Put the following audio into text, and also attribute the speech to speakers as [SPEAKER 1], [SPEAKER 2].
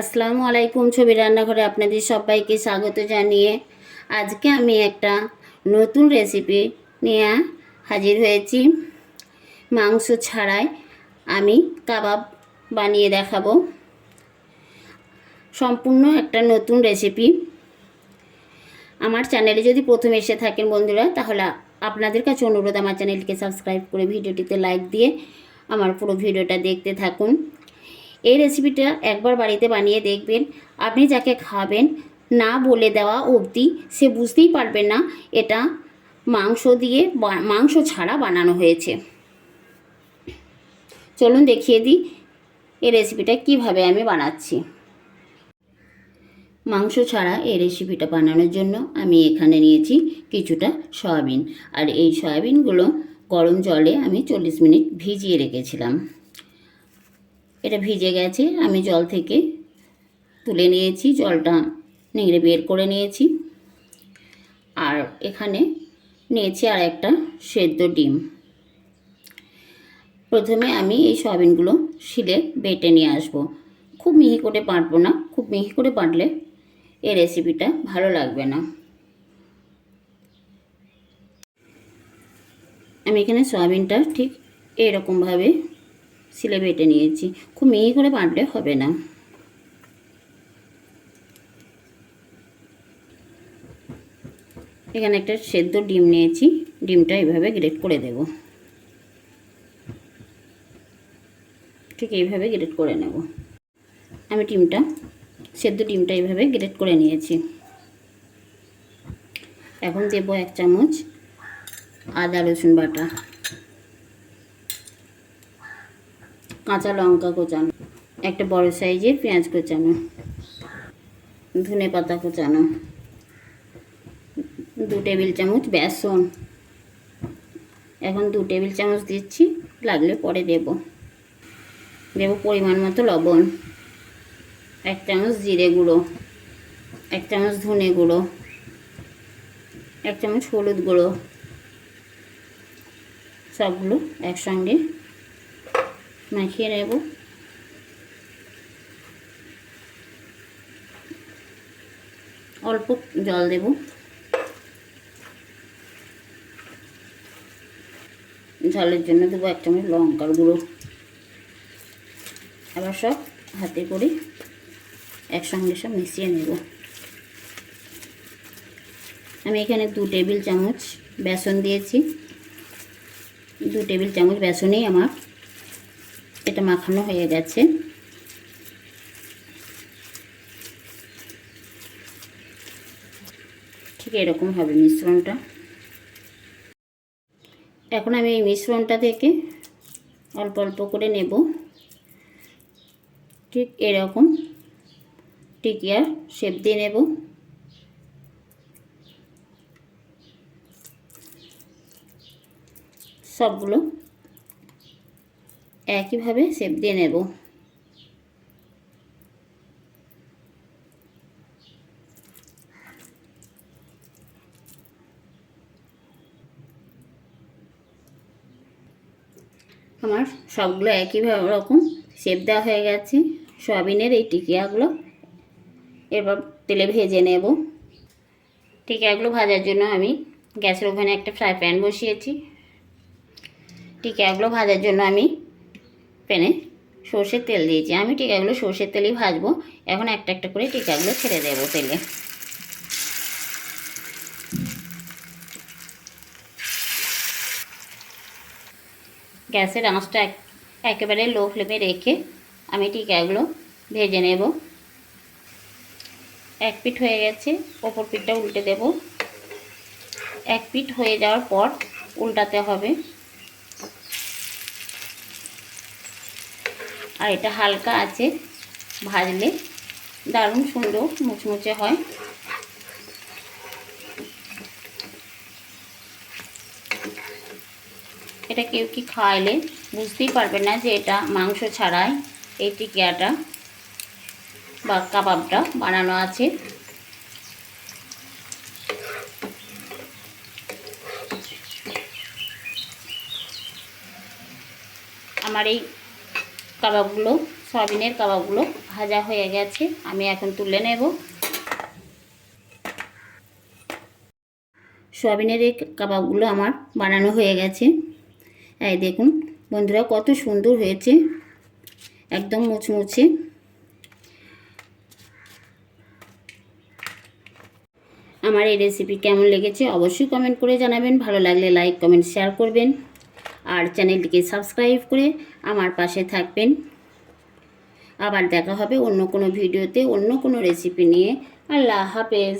[SPEAKER 1] আসসালামু আলাইকুম ছবি রান্নাঘরে আপনাদের সবাইকে স্বাগত জানিয়ে আজকে আমি একটা নতুন রেসিপি নিয়ে হাজির হয়েছি। মাংস ছাড়াই আমি কাবাব বানিয়ে দেখাবো। সম্পূর্ণ একটা নতুন রেসিপি। আমার চ্যানেলে যদি প্রথম এসে থাকেন বন্ধুরা, তাহলে আপনাদের কাছে অনুরোধ আমার চ্যানেলকে সাবস্ক্রাইব করে ভিডিওটিতে লাইক দিয়ে আমার পুরো ভিডিওটা দেখতে থাকুন। এই রেসিপিটা একবার বাড়িতে বানিয়ে দেখবেন। আপনি যাকে খাবেন, না বলে দেওয়া অবধি সে বুঝতেই পারবে না এটা মাংস দিয়ে মাংস ছাড়া বানানো হয়েছে। চলুন দেখিয়ে দিই এই রেসিপিটা কীভাবে আমি বানাচ্ছি। মাংস ছাড়া এই রেসিপিটা বানানোর জন্য আমি এখানে নিয়েছি কিছুটা সয়াবিন। আর এই সয়াবিনগুলো গরম জলে আমি চল্লিশ মিনিট ভিজিয়ে রেখেছিলাম। এটা ভিজে গেছে, আমি জল থেকে তুলে নিয়েছি, জলটা নিংড়ে বের করে নিয়েছি। আর এখানে নিয়েছি আর একটা সেদ্ধ ডিম। প্রথমে আমি এই সয়াবিনগুলো শিলে বেটে নিয়ে আসব। খুব মিহি করে বাটবো না, খুব মিহি করে বাটলে এই রেসিপিটা ভালো লাগবে না। আমি এখানে সয়াবিনটা ঠিক এরকমভাবে সিলে বেটে নিয়েছি। খুব মিহি করে বাটলে হবে না। এখানে একটা সেদ্ধ ডিম নিয়েছি। ডিমটা এইভাবে গ্রেট করে দেব। ঠিক এইভাবে গ্রেট করে নেব। আমি ডিমটা, সেদ্ধ ডিমটা এইভাবে গ্রেট করে নিয়েছি। এখন দেবো এক চামচ আদা রসুন বাটা। কাঁচা লঙ্কা কোচানো, একটা বড় সাইজের পেঁয়াজ কোচানো, ধনে পাতা কোচানো, দু টেবিল চামচ বেসন। এখন দু টেবিল চামচ দিচ্ছি, লাগলে পরে দেব। দেব পরিমাণ মতো লবণ, এক চামচ জিরে গুঁড়ো, এক চামচ ধনে গুঁড়ো, এক চামচ হলুদ গুঁড়ো, সবগুলো একসঙ্গে মাখিয়ে নেব। অল্প জল দেব। ঝালের জন্য দেবো এক চামচ লঙ্কার গুঁড়ো। আবার সব হাতে করে একসঙ্গে সব মিশিয়ে নেব। আমি এখানে দু টেবিল চামচ বেসন দিয়েছি। দু টেবিল চামচ বেসনেই আমার এটা মাখানো হয়ে গেছে। ঠিক এরকম হবে মিশ্রণটা। এখন আমি এই মিশ্রণটা থেকে অল্প অল্প করে নেব। ঠিক এরকম টিকিয়ার শেপ দিয়ে নেব। সবগুলো একইভাবে শেপ দিয়ে নেব। আমার সবগুলো একইভাবে রকম শেপ দেওয়া হয়ে গেছে। সয়াবিনের এই টিকিয়াগুলো এবার তেলে ভেজে নেব। টিকিয়াগুলো ভাজার জন্য আমি গ্যাসের ওভেনে একটা ফ্রাই প্যান বসিয়েছি। টিকিয়াগুলো ভাজার জন্য আমি প্যানে সর্ষের তেল দিয়েছি। আমি টিকাগুলো সর্ষের তেলেই ভাজবো। এখন একটা একটা করে টিকাগুলো ছেড়ে দেবো তেলে। গ্যাসের আঁচটা এক- একেবারে লো ফ্লেমে রেখে আমি টিকাগুলো ভেজে নেব। এক পিঠ হয়ে গেছে, ওপর পিঠটা উল্টে দেব। এক পিঠ হয়ে যাওয়ার পর উল্টাতে হবে। আর এটা হালকা আছে ভাজলে। দারুণ সুন্দর মুচমুচে হয়। এটা কেউ কি খাওয়াইলে বুঝতেই পারবে না যে এটা মাংস ছাড়াই এই টিকিয়াটা বা কাবাবটা বানানো আছে। আমার এই কাবাবগুলো, সয়াবিনের কাবাবগুলো ভাজা হয়ে গেছে। আমি এখন তুলে নেব। সয়াবিনের এই কাবাবগুলো আমার বানানো হয়ে গেছে। এই দেখুন, বন্ধুরা কত সুন্দর হয়েছে। একদম মুচমুচে। আমার এই রেসিপি কেমন লেগেছে অবশ্যই কমেন্ট করে জানাবেন। ভালো লাগলে লাইক কমেন্ট শেয়ার করবেন। আর চ্যানেলটিকে সাবস্ক্রাইব করে আমার পাশে থাকবেন। আবার দেখা হবে অন্য কোনো ভিডিওতে, অন্য কোনো রেসিপি নিয়ে। আল্লাহ হাফেজ।